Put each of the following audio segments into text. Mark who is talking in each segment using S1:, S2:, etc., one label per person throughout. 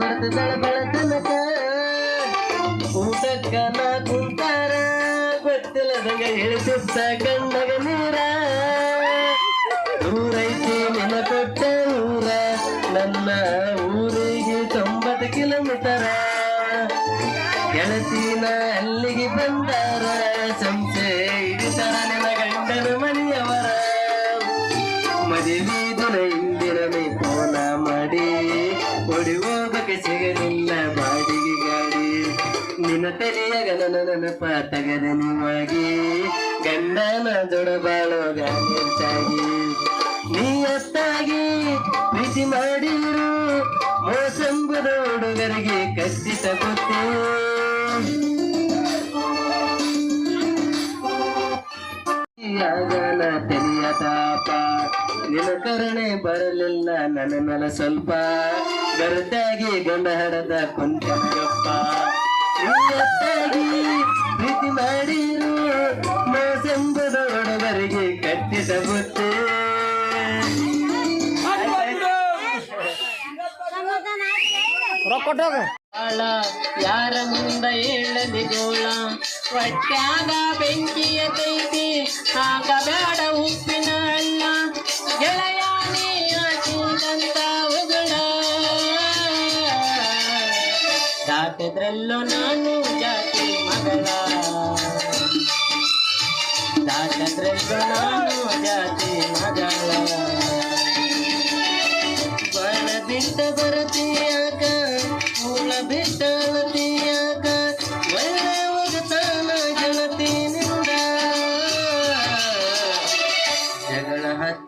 S1: ಬರ್ತದಳ ಬೆಳತನಕ ಊಟಕ್ಕ ನಾ ಕುಂತಾರ ಗೊತ್ತಿಲ್ಲದಂಗ ಇಳಿಸುತ್ತ ಕಣ್ಣಗ ನೀರ ಊರೈತಿ ನಿನ ಕೊಟ್ಟ ಊರ ನನ್ನ ಊರಿಗೆ ತೊಂಬತ್ತು ಕಿಲೋಮೀಟರ ಗೆಳತಿನ ಅಲ್ಲಿಗೆ ಬಂದಾರ ಸಂಸೆ ಸಿಗಲಿಲ್ಲ ಬಾಡಿಗೆ ಗಾಡಿ. ನಿನ್ನ ತಲೆಯಾಗ ನನ್ನ ನೆನಪ ತಗದ ನಿವಾಗಿ. ಗಂಡನ ಜೋಡ ಗಾಡಿ ನೀ ಅತ್ತಾಗಿ ಪ್ರೀತಿ ಮಾಡಿರು ಮೋಸಂಬದ ಹುಡುಗರಿಗೆ ಕತ್ತಿತ ಗೊತ್ತು. ಯಾಗನ ತೆಲಿಯ ತಾಪ. ನಿನ್ನ ಕರುಣೆ ಬರಲಿಲ್ಲ, ನನ್ನ ಮೇಲೆ ಸ್ವಲ್ಪ ಗರದಾಗಿ ಗಂಡ ಹಡದ ಕುಂತಪ್ಪ ಪ್ರೀತಿ ಮಾಡಿರು ಮೋಸಂಬುದ ಕಟ್ಟಿಸಬುತ್ತೆ ಕಟ್ಟಿದ ಬಾಳ ಯಾರ ಮುಂದ ಹೇಳಲಿ ಗೋಳ. ಹೊಟ್ಯಾಗ ಬೆಂಕಿಯ ಕೈತಿ ಹಾಕಬೇಡ ಉಪ್ಪಿನ ಅಣ್ಣ ದಾಟದ್ರಲ್ಲೋ ನಾನು ಜಾತಿ ಮಗಳ. ದಾಟದ್ರಲ್ಲೋ ನಾನು ಜಾತಿ ಮಗಳ. ಬಣ ಬಿಟ್ಟ ಬರತೀಯಾಕ ಮೂಲ ಬಿಟ್ಟ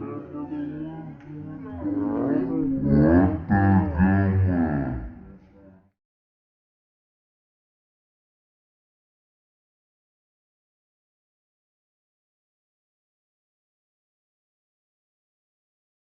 S1: Yeah.